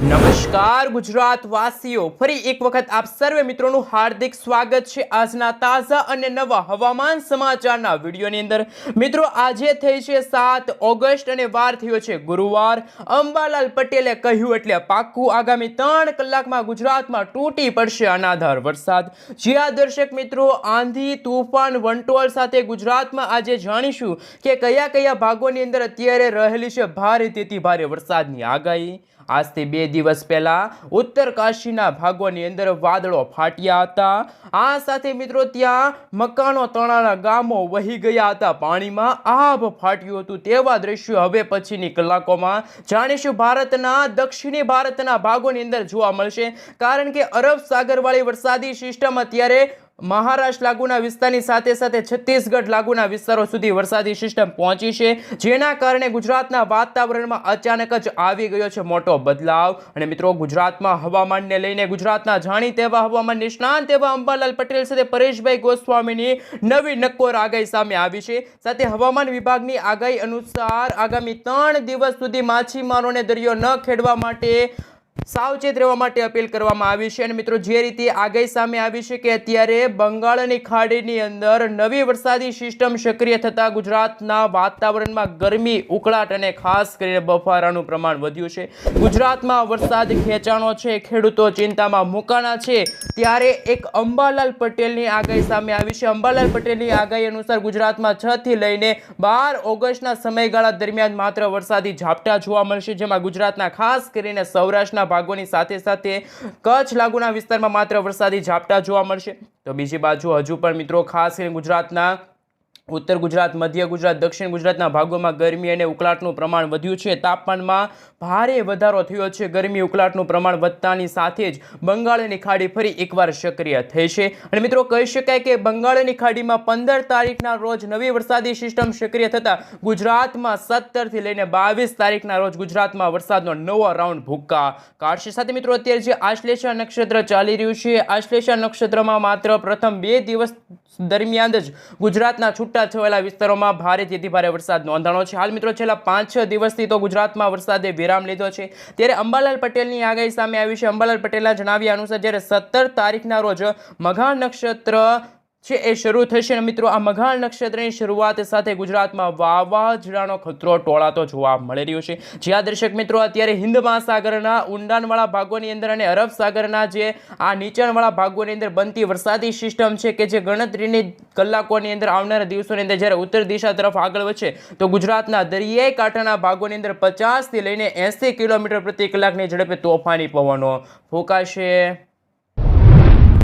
નમસ્કાર ગુજરાત વાસીઓ ફરી એક વખત આપ સર્વે મિત્રોનું હાર્દિક સ્વાગત છે. આજના તાજા અને નવા હવામાન સમાચારના વિડીયોની અંદર. મિત્રો, આજે થઈ છે સાત ઓગસ્ટ અને વાર થયો છે ગુરુવાર. અંબાલાલ પટેલે કહ્યું એટલે પાક્કું આગામી ત્રણ કલાકમાં ગુજરાતમાં તૂટી પડશે અનાધાર વરસાદ. જ્યાં દર્શક મિત્રો, આંધી, તૂફાન, વંટોળ સાથે ગુજરાતમાં આજે જાણીશું કે કયા કયા ભાગોની અંદર અત્યારે રહેલી છે ભારે, તેથી ભારે વરસાદની આગાહી. આજથી બે દિવસ પહેલા ઉત્તર કાશીના ભાગોની અંદર વાદળો ફાટ્યા હતા. આ સાથે મિત્રો ત્યાં મકાનો તણાના ગામો વહી ગયા હતા. પાણીમાં આભ ફાટ્યું હતું તેવા દ્રશ્યો હવે પછીની કલાકોમાં જાણીશું ભારતના, દક્ષિણી ભારતના ભાગોની અંદર જોવા મળશે. કારણ કે અરબ સાગરવાળી વરસાદી સિસ્ટમ અત્યારે મહારાષ્ટ્ર લાગુના વિસ્તારની સાથે સાથે છત્તીસગઢ લાગુના વિસ્તારો સુધી વરસાદી સિસ્ટમ પહોંચી છે, જેના કારણે ગુજરાતના વાતાવરણમાં અચાનક જ આવી ગયો છે મોટો બદલાવ. અને મિત્રો, ગુજરાતમાં હવામાનને લઈને ગુજરાતના જાણીતા એવા હવામાન નિષ્ણાંત એવા અંબાલાલ પટેલ સાથે પરેશભાઈ ગોસ્વામીની નવી નક્કોર આગાહી સામે આવી છે. સાથે હવામાન વિભાગની આગાહી અનુસાર આગામી ત્રણ દિવસ સુધી માછીમારોને દરિયો ન ખેડવા માટે સાવચેત રહેવા માટે અપીલ કરવામાં આવી છે અને મિત્રો, જે રીતે આગાહી સામે આવી છે કે અત્યારે બંગાળની ખાડીની અંદર નવી વરસાદી સિસ્ટમ સક્રિય થતાં ગુજરાતના વાતાવરણમાં ગરમી, ઉકળાટ અને ખાસ કરીને બફારાનું પ્રમાણ વધ્યું છે. ગુજરાતમાં વરસાદ ખેંચાણો છે, ખેડૂતો ચિંતામાં મુકાના છે. ત્યારે એક અંબાલાલ પટેલની આગાહી સામે આવી છે. અંબાલાલ પટેલની આગાહી અનુસાર ગુજરાતમાં છ થી લઈને બાર ઓગસ્ટના સમયગાળા દરમિયાન માત્ર વરસાદી ઝાપટા જોવા મળશે, જેમાં ગુજરાતના ખાસ કરીને સૌરાષ્ટ્રના ભાગોની સાથે સાથે કચ્છ લાગુના વિસ્તારમાં માત્ર વરસાદી ઝાપટા જોવા મળશે. તો બીજી બાજુ હજુ પણ મિત્રો ખાસ કરીને ગુજરાતના ઉત્તર ગુજરાત, મધ્ય ગુજરાત, દક્ષિણ ગુજરાતના ભાગોમાં ગરમી અને ઉકળાટનું પ્રમાણ વધ્યું છે. તાપમાનમાં ભારે વધારો થયો છે. ગરમી, ઉકળાટનું પ્રમાણ વધતાની સાથે જ બંગાળની ખાડી ફરી એકવાર સક્રિય થઈ છે. અને મિત્રો, કહી શકાય કે બંગાળની ખાડીમાં પંદર તારીખના રોજ નવી વરસાદી સિસ્ટમ સક્રિય થતાં ગુજરાતમાં સત્તરથી લઈને બાવીસ તારીખના રોજ ગુજરાતમાં વરસાદનો નવો રાઉન્ડ ભૂક્કા કાઢશે. સાથે મિત્રો, અત્યારે જે આશ્લેષા નક્ષત્ર ચાલી રહ્યું છે, આશ્લેષા નક્ષત્રમાં માત્ર પ્રથમ બે દિવસ દરમિયાન જ ગુજરાતના છૂટા છવાયેલા વિસ્તારોમાં ભારે તેથી ભારે વરસાદ નોંધાણો છે. હાલ મિત્રો છેલ્લા પાંચ દિવસથી તો ગુજરાતમાં વરસાદે વિરામ લીધો છે. ત્યારે અંબાલાલ પટેલની આગાહી સામે આવી છે. અંબાલાલ પટેલના જણાવ્યા અનુસાર જ્યારે સત્તર તારીખના રોજ મઘા નક્ષત્ર છે એ શરૂ થશે અને મિત્રો, આ મઘાળ નક્ષત્રની શરૂઆત સાથે ગુજરાતમાં વાવાઝોડાનો ખતરો ટોળાતો જોવા મળી રહ્યો છે. જ્યાં દર્શક મિત્રો, અત્યારે હિન્દ મહાસાગરના ઊંડાણવાળા ભાગોની અંદર અને અરબ સાગરના જે આ નીચાણવાળા ભાગોની અંદર બનતી વરસાદી સિસ્ટમ છે કે જે ગણતરીની કલાકોની અંદર આવનારા દિવસોની અંદર જ્યારે ઉત્તર દિશા તરફ આગળ વધશે, તો ગુજરાતના દરિયાઈ કાંઠાના ભાગોની અંદર પચાસથી લઈને એંસી કિલોમીટર પ્રતિ કલાકની ઝડપે તોફાની પવનો ફૂંકાશે.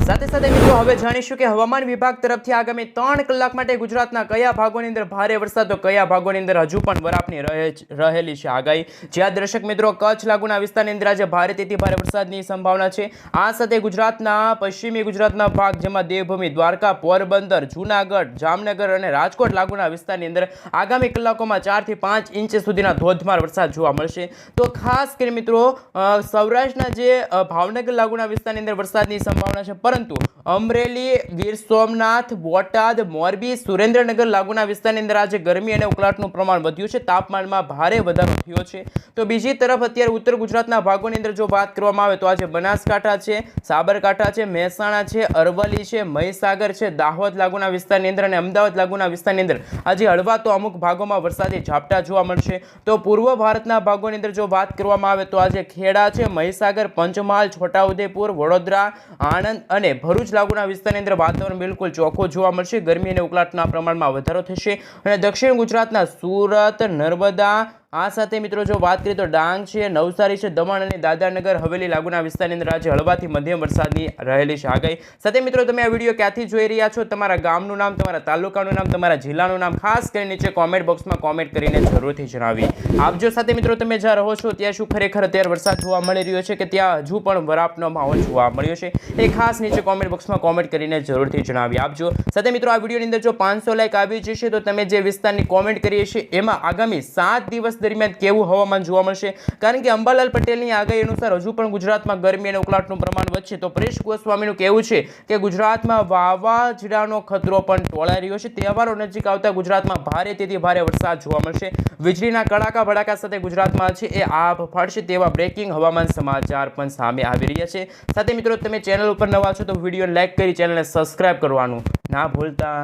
સાથે સાથે મિત્રો, હવે જાણીશું કે હવામાન વિભાગ તરફથી આગામી ત્રણ કલાક માટે ગુજરાતના કયા ભાગોની અંદર ભારે વરસાદ, તો કયા ભાગોની અંદર હજુ પણ વરાપની રહે રહેલી છે આગાહી. જ્યાં દર્શક મિત્રો, કચ્છ લાગુના વિસ્તારની અંદર આજે ભારે તેથી ભારે વરસાદની સંભાવના છે. આ સાથે ગુજરાતના, પશ્ચિમી ગુજરાતના ભાગ, જેમાં દેવભૂમિ, દ્વારકા, પોરબંદર, જૂનાગઢ, જામનગર અને રાજકોટ લાગુના વિસ્તારની અંદર આગામી કલાકોમાં ચારથી પાંચ ઇંચ સુધીના ધોધમાર વરસાદ જોવા મળશે. તો ખાસ કરીને મિત્રો સૌરાષ્ટ્રના જે ભાવનગર લાગુના વિસ્તારની અંદર વરસાદની સંભાવના છે પરંતુ અમરેલી, ગીર સોમનાથ, બોટાદ, મોરબી, સુરેન્દ્રનગર લાગુના વિસ્તારની અંદર આજે ગરમી અને ઉકળાટનું પ્રમાણ વધ્યું છે. તાપમાનમાં ભારે વધારો થયો છે. તો બીજી તરફ અત્યારે ઉત્તર ગુજરાતના ભાગોની અંદર જો વાત કરવામાં આવે તો આજે બનાસકાંઠા છે, સાબરકાંઠા છે, મહેસાણા છે, અરવલ્લી છે, મહીસાગર છે, દાહોદ લાગુના વિસ્તારની અંદર અને અમદાવાદ લાગુના વિસ્તારની અંદર આજે હળવા તો અમુક ભાગોમાં વરસાદી ઝાપટા જોવા મળશે. તો પૂર્વ ભારતના ભાગોની અંદર જો વાત કરવામાં આવે તો આજે ખેડા છે, મહીસાગર, પંચમહાલ, છોટાઉદેપુર, વડોદરા, આણંદ અને ભરૂચ લાગુના વિસ્તારની અંદર વાતાવરણ બિલકુલ ચોખ્ખું જોવા મળશે. ગરમી અને ઉકળાટના પ્રમાણમાં વધારો થશે. અને દક્ષિણ ગુજરાતના સુરત, નર્મદા આ સાથે મિત્રો જો વાત કરીએ તો ડાંગ છે, નવસારી છે, દમણ અને દાદરાનગર હવેલી લાગુના વિસ્તારની અંદર આજે હળવાથી મધ્યમ વરસાદની રહેલી છે આગાહી. સાથે મિત્રો તમે આ વીડિયો ક્યાંથી જોઈ રહ્યા છો? તમારા ગામનું નામ, તમારા તાલુકાનું નામ, તમારા જિલ્લાનું નામ ખાસ કરીને નીચે કોમેન્ટ બોક્સમાં કોમેન્ટ કરીને જરૂરથી જણાવી. આપજો સાથે મિત્રો તમે જ્યાં રહો છો, ત્યાં શું ખરેખર અત્યારે વરસાદ જોવા મળી રહ્યો છે કે ત્યાં હજુ પણ વરાપનો માહોલ જોવા મળ્યો છે? એ ખાસ નીચે કોમેન્ટ બોક્સમાં કોમેન્ટ કરીને જરૂરથી જણાવી. આપજો સાથે મિત્રો આ વિડીયોની અંદર જો પાંચસો લાઈક આવી જશે, તો તમે જે વિસ્તારની કોમેન્ટ કરીએ છીએ, એમાં આગામી સાત દિવસ દિવસ દરમિયાન કેવું હવામાન જોવા મળશે? કારણ કે અંબાલાલ પટેલની આગાહી અનુસાર હજુ પણ ગુજરાતમાં ગરમી અને ઉકળાટનું પ્રમાણ વધશે. તો પરેશ ગોસ્વામીનું કહેવું છે કે ગુજરાતમાં વાવાઝોડાનો ખતરો પણ ટોળાઈ રહ્યો છે. તહેવારો નજીક આવતા ગુજરાતમાં ભારે તેથી ભારે વરસાદ જોવા મળશે. વીજળીના કડાકા ભડાકા સાથે ગુજરાતમાં છે એ આભ ફાડશે તેવા બ્રેકિંગ હવામાન સમાચાર પણ સામે આવી રહ્યા છે. સાથે મિત્રો, તમે ચેનલ ઉપર નવા છો તો વીડિયો લાઇક કરી, ચેનલને સબસ્ક્રાઇબ કરવાનું ના ભૂલતા.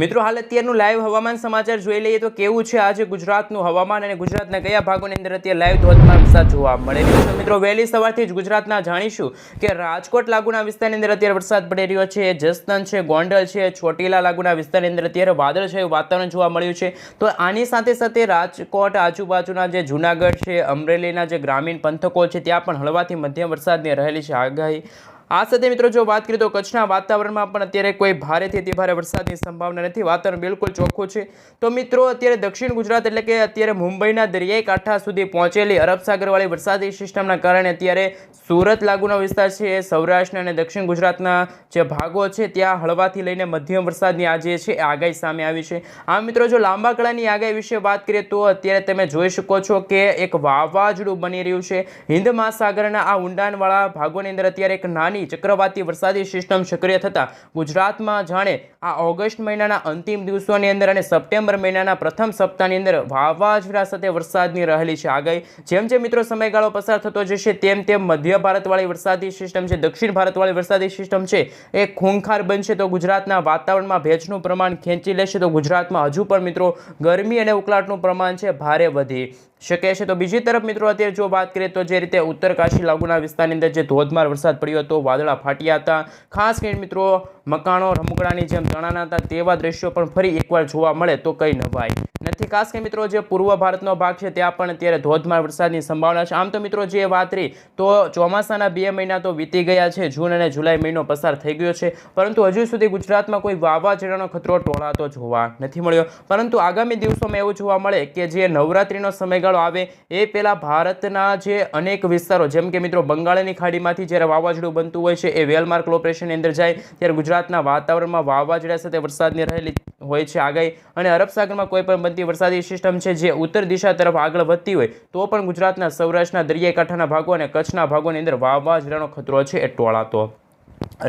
મિત્રો, હાલ અત્યારનું લાઈવ હવામાન સમાચાર જોઈ લઈએ તો કેવું છે આજે ગુજરાતનું હવામાન અને ગુજરાતના કયા ભાગોની અંદર અત્યારે લાઈવ ધોધમાર વરસાદ જોવા મળે છે? મિત્રો, વહેલી સવારથી જ ગુજરાતના જાણીશું કે રાજકોટ લાગુના વિસ્તારની અંદર અત્યારે વરસાદ પડી રહ્યો છે જસદન છે, ગોંડલ છે, ચોટીલા લાગુના વિસ્તારની અંદર અત્યારે વાદળ છે વાતાવરણ જોવા મળ્યું છે. તો આની સાથે સાથે રાજકોટ આજુબાજુના જે જુનાગઢ છે, અમરેલીના જે ગ્રામીણ પંથકો છે, ત્યાં પણ હળવાથી મધ્યમ વરસાદની રહેલી છે. આગાહી આ સાથે મિત્રો જો વાત કરીએ તો કચ્છના વાતાવરણમાં પણ અત્યારે કોઈ ભારેથી અતિ ભારે વરસાદની સંભાવના નથી. વાતાવરણ બિલકુલ ચોખ્ખું છે. તો મિત્રો અત્યારે દક્ષિણ ગુજરાત એટલે કે અત્યારે મુંબઈના દરિયાઈ કાંઠા સુધી પહોંચેલી અરબ સાગરવાળી વરસાદી સિસ્ટમના કારણે અત્યારે સુરત લાગુનો વિસ્તાર છે એ સૌરાષ્ટ્ર અને દક્ષિણ ગુજરાતના જે ભાગો છે ત્યાં હળવાથી લઈને મધ્યમ વરસાદની આજે છે એ આગાહી સામે આવી છે. આ મિત્રો જો લાંબા ગાળાની આગાહી વિશે વાત કરીએ તો અત્યારે તમે જોઈ શકો છો કે એક વાવાઝોડું બની રહ્યું છે. હિન્દ મહાસાગરના આ ઊંડાણવાળા ભાગોની અંદર અત્યારે એક નાની ચક્રવાતી વરસાદી સિસ્ટમ સક્રિય થતાં ગુજરાતમાં જાણે આ ઓગસ્ટ મહિનાના અંતિમ દિવસોની અંદર અને સપ્ટેમ્બર મહિનાના પ્રથમ સપ્તાહની અંદર વાવાઝોડા સાથે વરસાદની રહેલી છે. આગાહી જેમ જેમ મિત્રો સમયગાળો પસાર થતો જશે, તેમ તેમ મધ્ય ભારતવાળી વરસાદી સિસ્ટમ છે, દક્ષિણ ભારતવાળી વરસાદી સિસ્ટમ છે, એ ખૂંખાર બનશે તો ગુજરાતના વાતાવરણમાં ભેજનું પ્રમાણ ખેંચી લેશે તો ગુજરાતમાં હજુ પણ મિત્રો ગરમી અને ઉકળાટનું પ્રમાણ છે, ભારે વધી. શકે છે તો બીજી તરફ મિત્રો અત્યારે જો વાત કરીએ તો જે રીતે ઉત્તર કાશી લાગુના વિસ્તારની અંદર જે ધોધમાર વરસાદ પડ્યો હતો, વાદળા ફાટ્યા હતા. ખાસ કરીને મિત્રો મકાનો, રમકડાની જેમ તણાના હતા તેવા દ્રશ્યો પણ ફરી એકવાર જોવા મળે તો કંઈ નવાય નથી, ખાસ કરીને મિત્રો જે પૂર્વ ભારતનો ભાગ છે ત્યાં પણ અત્યારે ધોધમાર વરસાદની સંભાવના છે. આમ તો મિત્રો જે વાત રહી તો ચોમાસાના બે મહિના તો વીતી ગયા છે, જૂન અને જુલાઈ મહિનો પસાર થઈ ગયો છે. પરંતુ હજુ સુધી ગુજરાતમાં કોઈ વાવાઝોડાનો ખતરો ટોળાતો જોવા નથી મળ્યો. પરંતુ આગામી દિવસોમાં એવું જોવા મળે કે જે નવરાત્રિનો સમયગાળો આવે, એ પહેલાં ભારતના જે અનેક વિસ્તારો, જેમ કે મિત્રો બંગાળની ખાડીમાંથી જ્યારે વાવાઝોડું બનતું હોય છે, એ વેલમાર્ક ઓપરેશનની અંદર જાય, ત્યારે ગુજરાતના વાતાવરણમાં વાવાઝોડા સાથે વરસાદની રહેલી હોય છે આગાહી. અને અરબ સાગરમાં કોઈ પણ બનતી વરસાદી સિસ્ટમ છે જે ઉત્તર દિશા તરફ આગળ વધતી હોય, તો પણ ગુજરાતના સૌરાષ્ટ્રના દરિયાઈ કાંઠાના ભાગો અને કચ્છના ભાગોની અંદર વાવાઝોડાનો ખતરો છે એ ટોળાતો.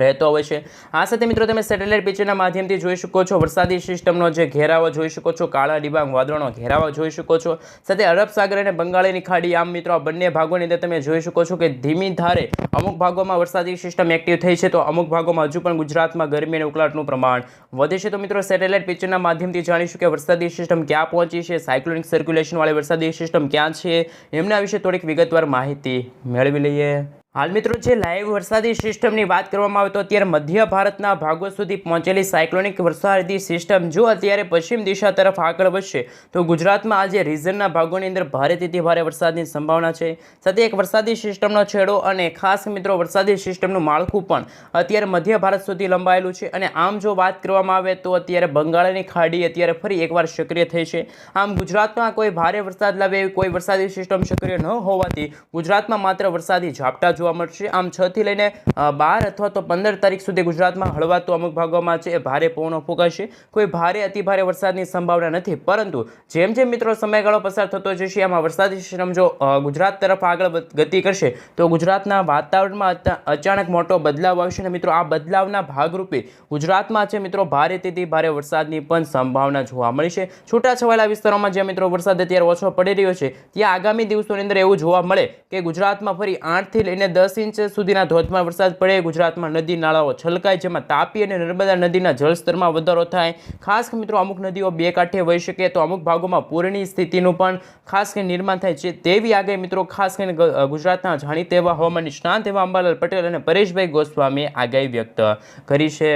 રહેતો હોય છે. આ સાથે મિત્રો તમે સેટેલાઇટ પિક્ચરના માધ્યમથી જોઈ શકો છો. વરસાદી સિસ્ટમનો જે ઘેરાવો જોઈ શકો છો. કાળા ડિબાંગ વાદળોનો ઘેરાવો જોઈ શકો છો. સાથે અરબ સાગર અને બંગાળીની ખાડી આમ મિત્રો આ બંને ભાગોની અંદર તમે જોઈ શકો છો કે ધીમી ધારે અમુક ભાગોમાં વરસાદી સિસ્ટમ એક્ટિવ થઈ છે તો અમુક ભાગોમાં હજુ પણ ગુજરાતમાં ગરમી અને ઉકળાટનું પ્રમાણ વધે છે. તો મિત્રો સેટેલાઇટ પિક્ચરના માધ્યમથી જાણીશું કે વરસાદી સિસ્ટમ ક્યાં પહોંચી છે સાયક્લોનિક સર્ક્યુલેશનવાળી વરસાદી સિસ્ટમ ક્યાં છે? એમના વિશે થોડીક વિગતવાર માહિતી મેળવી લઈએ. હાલ મિત્રો જે લાઈવ વરસાદી સિસ્ટમની વાત કરવામાં આવે તો અત્યારે મધ્ય ભારતના ભાગો સુધી પહોંચેલી સાયક્લોનિક વરસાદી સિસ્ટમ જો અત્યારે પશ્ચિમ દિશા તરફ આગળ વધશે, તો ગુજરાતમાં આજે રીઝનના ભાગોની અંદર ભારેથી ભારે વરસાદની સંભાવના છે. સાથે એક વરસાદી સિસ્ટમનો છેડો અને ખાસ મિત્રો વરસાદી સિસ્ટમનું માળખું પણ અત્યારે મધ્ય ભારત સુધી લંબાયેલું છે અને આમ જો વાત કરવામાં આવે તો અત્યારે બંગાળની ખાડી અત્યારે ફરી એકવાર સક્રિય થઈ છે. આમ ગુજરાતમાં કોઈ ભારે વરસાદ લાવે કોઈ વરસાદી સિસ્ટમ સક્રિય ન હોવાથી ગુજરાતમાં માત્ર વરસાદી ઝાપટા જોવા મળશે. આમ છ થી લઈને બાર અથવા તો પંદર તારીખ સુધી ગુજરાતમાં હળવા તો અમુક ભાગોમાં છે, ભારે પવનો ફૂંકાશે. કોઈ ભારે, અતિ ભારે વરસાદની સંભાવના નથી. પરંતુ જેમ જેમ મિત્રો સમયગાળો પસાર થતો જશે, આમાં વરસાદી સિસ્ટમ જો ગુજરાત તરફ આગળ ગતિ કરશે, તો ગુજરાતના વાતાવરણમાં અચાનક મોટો બદલાવ આવશે અને મિત્રો આ બદલાવના ભાગરૂપે ગુજરાતમાં છે મિત્રો ભારે તેથી ભારે વરસાદની પણ સંભાવના જોવા મળી છે. છૂટાછવાયેલા વિસ્તારોમાં જ્યાં મિત્રો વરસાદ અત્યારે ઓછો પડી રહ્યો છે, ત્યાં આગામી દિવસોની અંદર એવું જોવા મળે કે ગુજરાતમાં ફરી આઠથી લઈને દસ ઇંચ સુધીના ધોધમાર વરસાદ પડે, ગુજરાતમાં નદી નાળાઓ છલકાય, જેમાં તાપી અને નર્મદા નદીના જળસ્તરમાં વધારો થાય. ખાસ મિત્રો અમુક નદીઓ બે કાંઠે વહી શકે તો અમુક ભાગોમાં પૂરની સ્થિતિનું પણ ખાસ કરીને નિર્માણ થાય છે તેવી આગાહી મિત્રો ખાસ કરીને ગુજરાતના જાણીતા એવા હવામાન નિષ્ણાંત એવા અંબાલાલ પટેલ અને પરેશભાઈ ગોસ્વામીએ આગાહી વ્યક્ત કરી છે.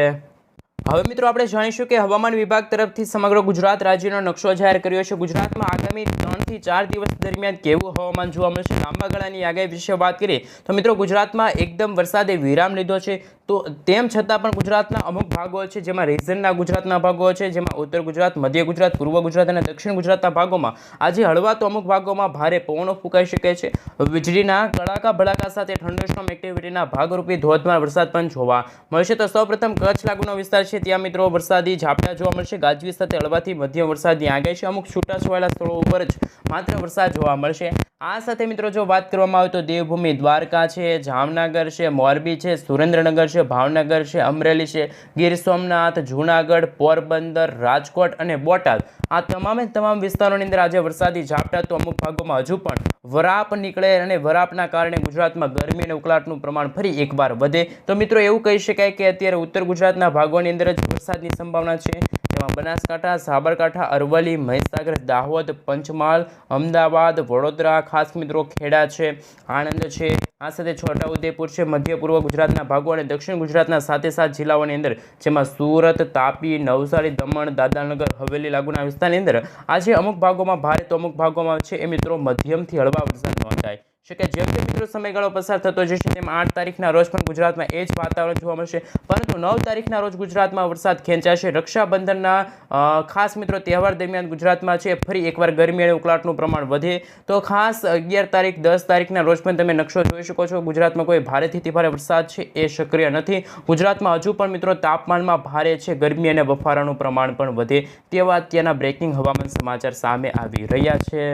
હવે મિત્રો આપણે જાણીશું કે હવામાન વિભાગ તરફથી સમગ્ર ગુજરાત રાજ્યનો નકશો જાહેર કર્યો છે. ગુજરાતમાં આગામી ત્રણથી ચાર દિવસ દરમિયાન કેવું હવામાન જોવા મળશે? લાંબા ગાળાની આગાહી વિશે વાત કરીએ. તો મિત્રો, ગુજરાતમાં એકદમ વરસાદે વિરામ લીધો છે. તો તેમ છતાં પણ ગુજરાતના અમુક ભાગો છે, જેમાં રીઝનના ગુજરાતના ભાગો છે, જેમાં ઉત્તર ગુજરાત, મધ્ય ગુજરાત, પૂર્વ ગુજરાત અને દક્ષિણ ગુજરાતના ભાગોમાં આજે હળવા તો અમુક ભાગોમાં ભારે પવનો ફૂંકાઈ શકે છે. વીજળીના કડાકા ભડાકા સાથે થંડરસ્ટોર્મ એક્ટિવિટીના ભાગરૂપે ધોધમાર વરસાદ પણ જોવા મળશે. તો સૌપ્રથમ કચ્છ લાગુનો વિસ્તાર છે, ત્યાં મિત્રો વરસાદી ઝાપટા જોવા મળશે. ગાજવીજ સાથે હળવાથી મધ્યમ વરસાદની આગાહી છે. અમુક છૂટાછવાયેલા સ્થળો ઉપર જ માત્ર વરસાદ જોવા મળશે. આ સાથે મિત્રો જો વાત કરવામાં આવે તો દેવભૂમિ દ્વારકા છે, જામનગર છે, મોરબી છે, સુરેન્દ્રનગર છે, ભાવનગર છે, અમરેલી છે, ગીર સોમનાથ, જૂનાગઢ, પોરબંદર, રાજકોટ અને બોટાદ. આ તમામે તમામ વિસ્તારોની અંદર આજે વરસાદી ઝાપટા તો અમુક ભાગોમાં હજુ પણ વરાપ નીકળે અને વરાપના કારણે ગુજરાતમાં ગરમી અને ઉકળાટનું પ્રમાણ ફરી એકવાર વધે. તો મિત્રો એવું કહી શકાય કે અત્યારે ઉત્તર ગુજરાતના ભાગોની અંદર જ વરસાદની સંભાવના છે. જેમાં બનાસકાંઠા સાબરકાંઠા, અરવલ્લી, મહીસાગર, દાહોદ, પંચમહાલ, અમદાવાદ, વડોદરા ખાસ મિત્રો ખેડા છે, આણંદ છે. આ સાથે છોટાઉદેપુર છે, મધ્ય પૂર્વ ગુજરાતના ભાગો અને દક્ષિણ ગુજરાતના સાથે સાત જિલ્લાઓની અંદર, જેમાં સુરત, તાપી, નવસારી, દમણ દાદાનગર હવેલી લાગુના વિસ્તારની અંદર, આજે અમુક ભાગોમાં ભારે તો અમુક ભાગોમાં છે એ મિત્રો મધ્યમથી હળવા વરસાદ નોંધાય. છે કે જેમ જેમ મિત્રો સમયગાળો પસાર થતો જશે તેમ આઠ તારીખના રોજ પણ ગુજરાતમાં એ જ વાતાવરણ જોવા મળશે. પરંતુ નવ તારીખના રોજ ગુજરાતમાં વરસાદ ખેંચાશે. રક્ષાબંધનના ખાસ મિત્રો તહેવાર દરમિયાન ગુજરાતમાં છે, ફરી એકવાર ગરમી અને ઉકળાટનું પ્રમાણ વધે. તો ખાસ અગિયાર તારીખ, દસ તારીખના રોજ પણ તમે નકશો જોઈ શકો છો. ગુજરાતમાં કોઈ ભારેથી ભારે વરસાદ છે એ સક્રિય નથી. ગુજરાતમાં હજુ પણ મિત્રો તાપમાનમાં ભારે છે. ગરમી અને બફારાનું પ્રમાણ પણ વધે તેવા અત્યારના બ્રેકિંગ હવામાન સમાચાર સામે આવી રહ્યા છે.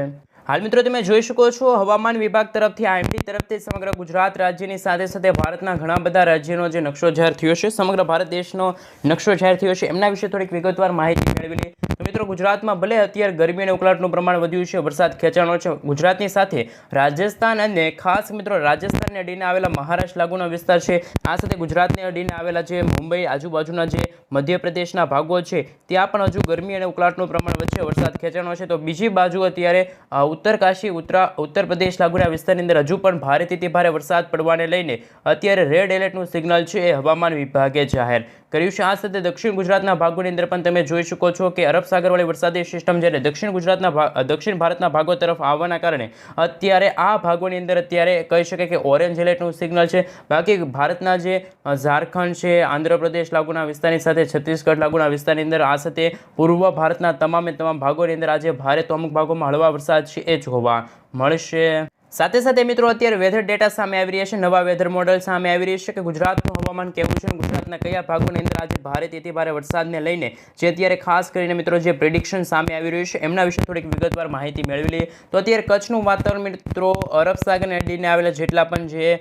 હાલ મિત્રો તમે જોઈ શકો છો, હવામાન વિભાગ તરફથી, આઈએમડી તરફથી સમગ્ર ગુજરાત રાજ્યની સાથે સાથે ભારતના ઘણા બધા રાજ્યનો જે નકશો જાહેર થયો છે, સમગ્ર ભારત દેશનો નકશો જાહેર થયો છે. એમના વિશે થોડીક વિગતવાર માહિતી મેળવી લઈએ તો મિત્રો ગુજરાતમાં ભલે અત્યારે ગરમી અને ઉકળાટનું પ્રમાણ વધ્યું છે, વરસાદ ખેંચાણો છે, ગુજરાતની સાથે રાજસ્થાન અને ખાસ મિત્રો રાજસ્થાનને અડીને આવેલા મહારાષ્ટ્ર લાગુનો વિસ્તાર છે. આ સાથે ગુજરાતને અડીને આવેલા જે મુંબઈ આજુબાજુના જે મધ્યપ્રદેશના ભાગો છે, ત્યાં પણ હજુ ગરમી અને ઉકળાટનું પ્રમાણ વધશે વરસાદ ખેંચાણો છે. તો બીજી બાજુ અત્યારે ઉત્તરકાશી, ઉત્તર ઉત્તર પ્રદેશ લાગુના વિસ્તારની અંદર હજુ પણ ભારેથી ભારે વરસાદ પડવાને લઈને અત્યારે રેડ એલર્ટનું સિગ્નલ છે એ હવામાન વિભાગે જાહેર કર્યું છે. આ સાથે દક્ષિણ ગુજરાતના ભાગોની અંદર પણ તમે જોઈ શકો છો કે અરબ સાગરવાળી વરસાદી સિસ્ટમ જ્યારે દક્ષિણ ગુજરાતના દક્ષિણ ભારતના ભાગો તરફ આવવાના કારણે અત્યારે આ ભાગોની અંદર અત્યારે કહી શકાય કે ઓરેન્જ એલર્ટનું સિગ્નલ છે. બાકી ભારતના જે ઝારખંડ છે, આંધ્રપ્રદેશ લાગુના વિસ્તારની સાથે છત્તીસગઢ લાગુના વિસ્તારની અંદર આ સાથે પૂર્વ ભારતના તમામે તમામ ભાગોની અંદર આજે ભારે તો અમુક ભાગોમાં હળવા વરસાદ છે એ જોવા મળશે. સાથે સાથે મિત્રો, અત્યારે વેધર ડેટા સામે આવી રહ્યા છે. નવા વેધર મોડલ સામે આવી રહ્યા છે કે ગુજરાતનું હવામાન કેવું છે ગુજરાતના કયા ભાગોની અંદર આજે ભારે તેથી ભારે વરસાદને લઈને જે અત્યારે ખાસ કરીને મિત્રો, જે પ્રિડિક્શન સામે આવી રહ્યું છે, એમના વિશે થોડીક વિગતવાર માહિતી મેળવી લઈએ. તો અત્યારે કચ્છનું વાતાવરણ મિત્રો, અરબ સાગરને આવેલા જેટલા પણ જે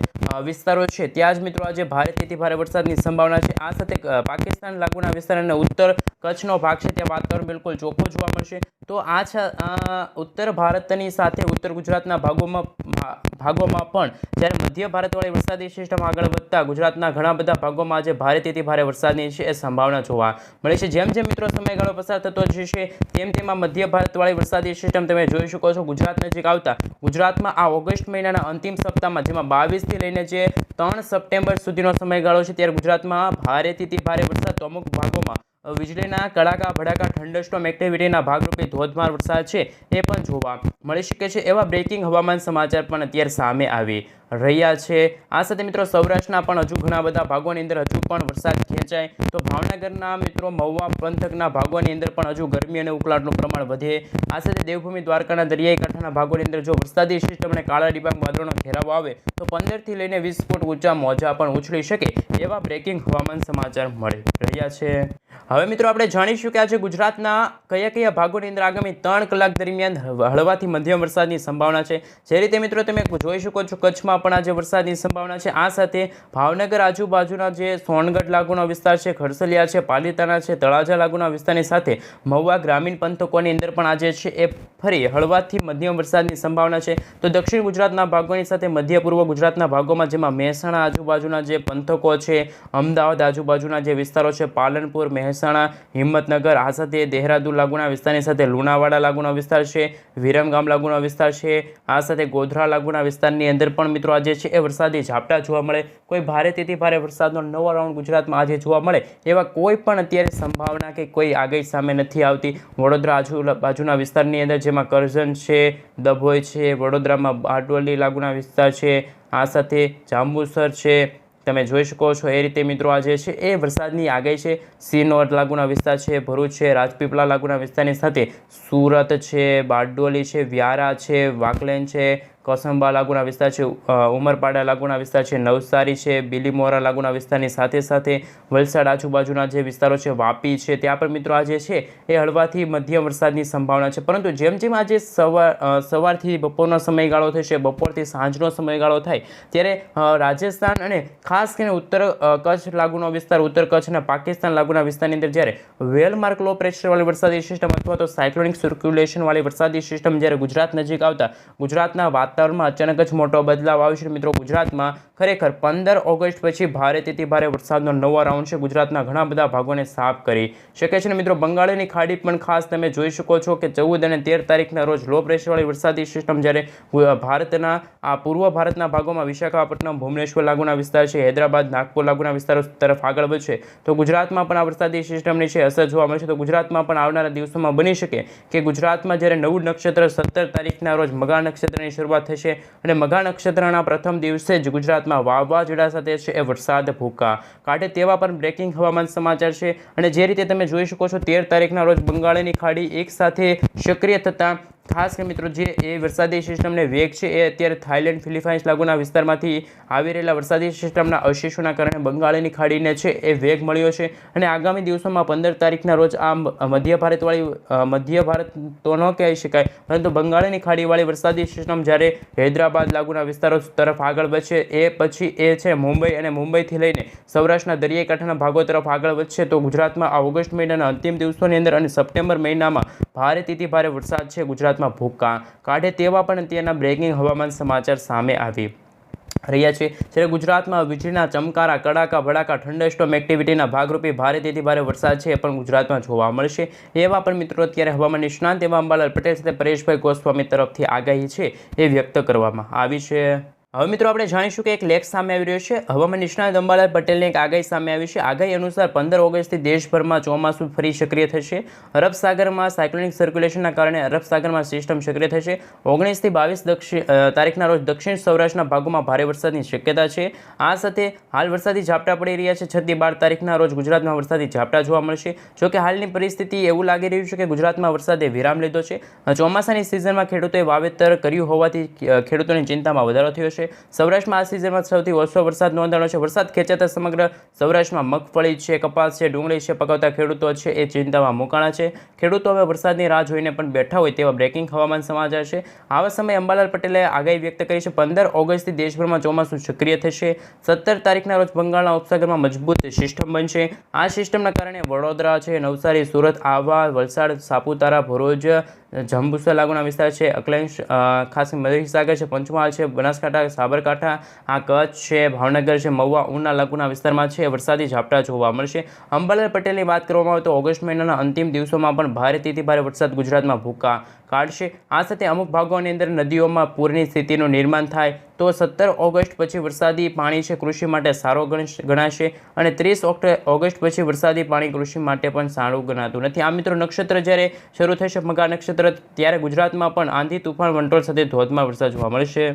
વિસ્તારો છે, ત્યાં જ મિત્રો આજે ભારે તેથી ભારે વરસાદની સંભાવના છે. આ સાથે પાકિસ્તાન લાગુના વિસ્તાર અને ઉત્તર કચ્છનો ભાગ છે, ત્યાં વાતાવરણ બિલકુલ ચોખ્ખું જોવા મળશે. તો આ છે ઉત્તર ભારતની સાથે ઉત્તર ગુજરાતના ભાગોમાં ભાગોમાં પણ જ્યારે મધ્ય ભારતવાળી વરસાદી સિસ્ટમ આગળ વધતા ગુજરાતના ઘણા બધા ભાગોમાં આજે ભારેથી ભારે વરસાદની છે એ સંભાવના જોવા મળે છે. જેમ જેમ મિત્રો સમયગાળો પસાર થતો જશે, તેમ તેમ મધ્ય ભારતવાળી વરસાદી સિસ્ટમ તમે જોઈ શકો છો. ગુજરાત નજીક આવતા, ગુજરાતમાં આ ઓગસ્ટ મહિનાના અંતિમ સપ્તાહમાં, જેમાં બાવીસથી લઈને જે ત્રણ સપ્ટેમ્બર સુધીનો સમયગાળો છે, ત્યારે ગુજરાતમાં ભારેથી ભારે વરસાદ અમુક ભાગોમાં વીજળીના કડાકા, ભડાકા થંડરસ્ટોર્મ એક્ટિવિટીના ભાગરૂપે ધોધમાર વરસાદ છે, એ પણ જોવા મળી શકે છે, એવા બ્રેકિંગ હવામાન સમાચાર પણ અત્યારે સામે આવી રહ્યા છે. આ સાથે મિત્રો સૌરાષ્ટ્રના પણ હજુ ઘણા બધા ભાગોની અંદર હજુ પણ વરસાદ ખેંચાય. તો ભાવનગરના મિત્રો મહુવા પંથકના ભાગોની અંદર પણ હજુ ગરમી અને ઉકળાટનું પ્રમાણ વધે. આ સાથે દેવભૂમિ દ્વારકાના દરિયાઈ કાંઠાના ભાગોની અંદર જો વરસાદી સિસ્ટમ અને કાળા ડિબાંગ વાદળોનો ઘેરાવો આવે, તો પંદરથી લઈને વીસ ફૂટ ઊંચા મોજા પણ ઉછળી શકે એવા બ્રેકિંગ હવામાન સમાચાર મળી રહ્યા છે. હવે મિત્રો આપણે જાણીશું કે આજે ગુજરાતના કયા કયા ભાગોની અંદર આગામી ત્રણ કલાક દરમિયાન હળવાથી મધ્યમ વરસાદની સંભાવના છે. જે રીતે મિત્રો તમે જોઈ શકો છો કચ્છમાં પણ આજે વરસાદની સંભાવના છે. આ સાથે ભાવનગર આજુબાજુના જે સોનગઢ લાગુનો વિસ્તાર છે, ખરસલિયા છે, પાલીતાણા છે, તળાજા લાગુના વિસ્તારની સાથે મહુવા ગ્રામીણ પંથકોની અંદર પણ આજે છે એ ફરી હળવાથી મધ્યમ વરસાદની સંભાવના છે. તો દક્ષિણ ગુજરાતના ભાગોની સાથે મધ્ય પૂર્વ ગુજરાતના ભાગોમાં જેમાં મહેસાણા આજુબાજુના જે પંથકો છે, અમદાવાદ આજુબાજુના જે વિસ્તારો છે, પાલનપુર, મહેસાણા, હિંમતનગર, આ સાથે દેહરાદૂન લાગુના વિસ્તારની સાથે લુણાવાડા લાગુના વિસ્તાર છે, વિરમગામ લાગુનો વિસ્તાર છે, આ સાથે ગોધરા લાગુના વિસ્તારની અંદર પણ મિત્રો આજે છે એ વરસાદી ઝાપટા જોવા મળે. કોઈ ભારે ભારે વરસાદનો નવો રાઉન્ડ ગુજરાતમાં આજે જોવા મળે, એવા કોઈ પણ અત્યારે સંભાવના કે કોઈ આગાહી સામે નથી આવતી. વડોદરા આજુ, બાજુના વિસ્તારની અંદર જેમાં કરજણ છે, દભોઈ છે, વડોદરામાં બારડોલી લાગુના વિસ્તાર છે, આ સાથે જાંબુસર છે, તમે જોઈ શકો છો એ રીતે મિત્રો આજે છે એ વરસાદની આગાહી છે. સિનોર લાગુના વિસ્તાર છે, ભરૂચ છે, રાજપીપળા લાગુના વિસ્તારની સાથે સુરત છે, બારડોલી છે, વ્યારા છે, વાકલેન છે કોસંબા લાગુના વિસ્તાર છે ઉમરપાડા લાગુના વિસ્તાર છે, નવસારી છે, બિલીમોરા લાગુના વિસ્તારની સાથે સાથે વલસાડ આજુબાજુના જે વિસ્તારો છે, વાપી છે, ત્યાં પણ મિત્રો આજે છે, એ હળવાથી મધ્યમ વરસાદની સંભાવના છે. પરંતુ જેમ જેમ આજે સવાર સવારથી બપોરનો સમયગાળો થશે, બપોરથી સાંજનો સમયગાળો થાય, ત્યારે રાજસ્થાન અને ખાસ કરીને ઉત્તર કચ્છ લાગુનો વિસ્તાર, ઉત્તર કચ્છ અને પાકિસ્તાન લાગુના વિસ્તારની અંદર જ્યારે વેલમાર્ક લો પ્રેશરવાળી વરસાદી સિસ્ટમ અથવા તો સાયક્લોનિક સર્ક્યુલેશનવાળી વરસાદી સિસ્ટમ જ્યારે ગુજરાત નજીક આવતા, ગુજરાતના વાતાવરણમાં અચાનક જ મોટો બદલાવ આવશે મિત્રો, ગુજરાતમાં ખરેખર પંદર ઓગસ્ટ પછી ભારેથી ભારે વરસાદનો નવો રાઉન્ડ છે. ગુજરાતના ઘણા બધા ભાગોને સાફ કરી શકે છે. મિત્રો, બંગાળની ખાડી પણ ખાસ તમે જોઈ શકો છો કે ચૌદ અને તેર તારીખના રોજ લો પ્રેશરવાળી વરસાદી સિસ્ટમ જ્યારે ભારતના, આ પૂર્વ ભારતના ભાગોમાં વિશાખાપટ્ટનમ, ભુવનેશ્વર લાગુના વિસ્તાર છે, હૈદરાબાદ, નાગપુર લાગુના વિસ્તારો તરફ આગળ વધશે, તો ગુજરાતમાં પણ આ વરસાદી સિસ્ટમની છે અસર જોવા મળશે તો ગુજરાતમાં પણ આવનારા દિવસોમાં બની શકે કે ગુજરાતમાં જ્યારે નવું નક્ષત્ર સત્તર તારીખના રોજ મગા નક્ષત્રની શરૂઆત થશે અને મઘા નક્ષત્રના પ્રથમ દિવસે જ ગુજરાતમાં વાવાઝોડા સાથે છે એ વરસાદ ભૂકા. કાઢે તેવા પણ બ્રેકિંગ હવામાન સમાચાર છે અને જે રીતે તમે જોઈ શકો છો તેર તારીખના રોજ બંગાળની ખાડી એક સાથે સક્રિય થતાં ખાસ કે મિત્રો, જે એ વરસાદી સિસ્ટમને વેગ છે, એ અત્યારે થાઇલેન્ડ, ફિલિપાઇન્સ લાગુના વિસ્તારમાંથી આવી રહેલા વરસાદી સિસ્ટમના અવશેષોના કારણે બંગાળની ખાડીને છે, એ વેગ મળ્યો છે. અને આગામી દિવસોમાં પંદર તારીખના રોજ આ મધ્ય ભારતવાળી મધ્ય ભારત તો ન કહી શકાય, પરંતુ બંગાળની ખાડીવાળી વરસાદી સિસ્ટમ જ્યારે હૈદરાબાદ લાગુના વિસ્તારો તરફ આગળ વધશે, એ પછી એ છે, મુંબઈ અને મુંબઈથી લઈને સૌરાષ્ટ્રના દરિયાકાંઠાના ભાગો તરફ આગળ વધશે, તો ગુજરાતમાં આ ઓગસ્ટ મહિનાના અંતિમ દિવસોની અંદર અને સપ્ટેમ્બર મહિનામાં ભારેથી ભારે વરસાદ છે ગુજરાતમાં ભૂકા કાઢે તેવા પણ અત્યારના બ્રેકિંગ હવામાન સમાચાર સામે આવી રહ્યા છે. જ્યારે ગુજરાતમાં વીજળીના ચમકારા, કડાકા, ભડાકા, ઠંડસ્ટોમ એક્ટિવિટીના ભાગરૂપે ભારેથી ભારે વરસાદ છે પણ ગુજરાતમાં જોવા મળશે. એવા પણ મિત્રો અત્યારે હવામાન નિષ્ણાંત એવા અંબાલાલ પટેલ સાથે પરેશભાઈ ગોસ્વામી તરફથી આગાહી છે એ વ્યક્ત કરવામાં આવી છે. હવે મિત્રો આપણે જાણીશું કે એક લેખ સામે આવી રહ્યો છે. હવામાન નિષ્ણાત અંબાલાલ પટેલની એક આગાહી સામે આવી છે. આગાહી અનુસાર પંદર ઓગસ્ટથી દેશભરમાં ચોમાસું ફરી સક્રિય થશે. અરબ સાગરમાં સાયક્લોનિક સર્ક્યુલેશનના કારણે અરબ સાગરમાં સિસ્ટમ સક્રિય થશે. ઓગણીસથી બાવીસ દક્ષિણ તારીખના રોજ દક્ષિણ સૌરાષ્ટ્રના ભાગોમાં ભારે વરસાદની શક્યતા છે. આ સાથે હાલ વરસાદી ઝાપટા પડી રહ્યા છે. છથી બાર તારીખના રોજ ગુજરાતમાં વરસાદી ઝાપટા જોવા મળશે. જો કે હાલની પરિસ્થિતિ એવું લાગી રહ્યું છે કે ગુજરાતમાં વરસાદે વિરામ લીધો છે. ચોમાસાની સિઝનમાં ખેડૂતોએ વાવેતર કર્યું હોવાથી ખેડૂતોની ચિંતામાં વધારો થયો છે. સૌરાષ્ટ્રમાં આ સિઝનમાં સૌથી ઓછો વરસાદ નોંધાણો છે. વરસાદ ખેંચાતા સમગ્ર સૌરાષ્ટ્રમાં મગફળી છે, કપાસ છે, ડુંગળી છે, પકવતા ખેડૂતો છે, એ ચિંતામાં મુકાણા છે. ખેડૂતો હવે વરસાદની રાહ જોઈને પણ બેઠા હોય તેવા બ્રેકિંગ હવામાન સમાચાર છે. આવા સમયે અંબાલાલ પટેલે આગાહી વ્યક્ત કરી છે, પંદર ઓગસ્ટથી દેશભરમાં ચોમાસું સક્રિય થશે. સત્તર તારીખના રોજ બંગાળના ઉપસાગરમાં મજબૂત સિસ્ટમ બનશે. આ સિસ્ટમના કારણે વડોદરા છે, નવસારી, સુરત, આહવા, વલસાડ, સાપુતારા, ભરૂચ જંબુસર લાગુના વિસ્તાર છે, અકલેશ ખાસ મહીસાગર છે, પંચમહાલ છે, બનાસકાંઠા, સાબરકાંઠા, આ કચ્છ છે, ભાવનગર છે, મહુવા, ઉના લાગુના વિસ્તારમાં છે, વરસાદી ઝાપટા જોવા મળશે. અંબાલાલ પટેલની વાત કરવામાં આવે તો ઓગસ્ટ મહિનાના અંતિમ દિવસોમાં પણ ભારેથી ભારે વરસાદ ગુજરાતમાં ભૂકા કાઢશે. આ સાથે અમુક ભાગોની અંદર નદીઓમાં પૂરની સ્થિતિનું નિર્માણ થાય તો સત્તર ઓગસ્ટ પછી વરસાદી પાણી છે, કૃષિ માટે સારો ગણાશે અને ત્રીસ ઓગસ્ટ પછી વરસાદી પાણી કૃષિ માટે પણ સારું ગણાતું નથી. આ મિત્રો નક્ષત્ર જ્યારે શરૂ થશે, મગા નક્ષત્ર, ત્યારે ગુજરાતમાં પણ આંધી, તુફાન, વંટોળ સાથે ધોધમાં વરસાદ જોવા મળશે.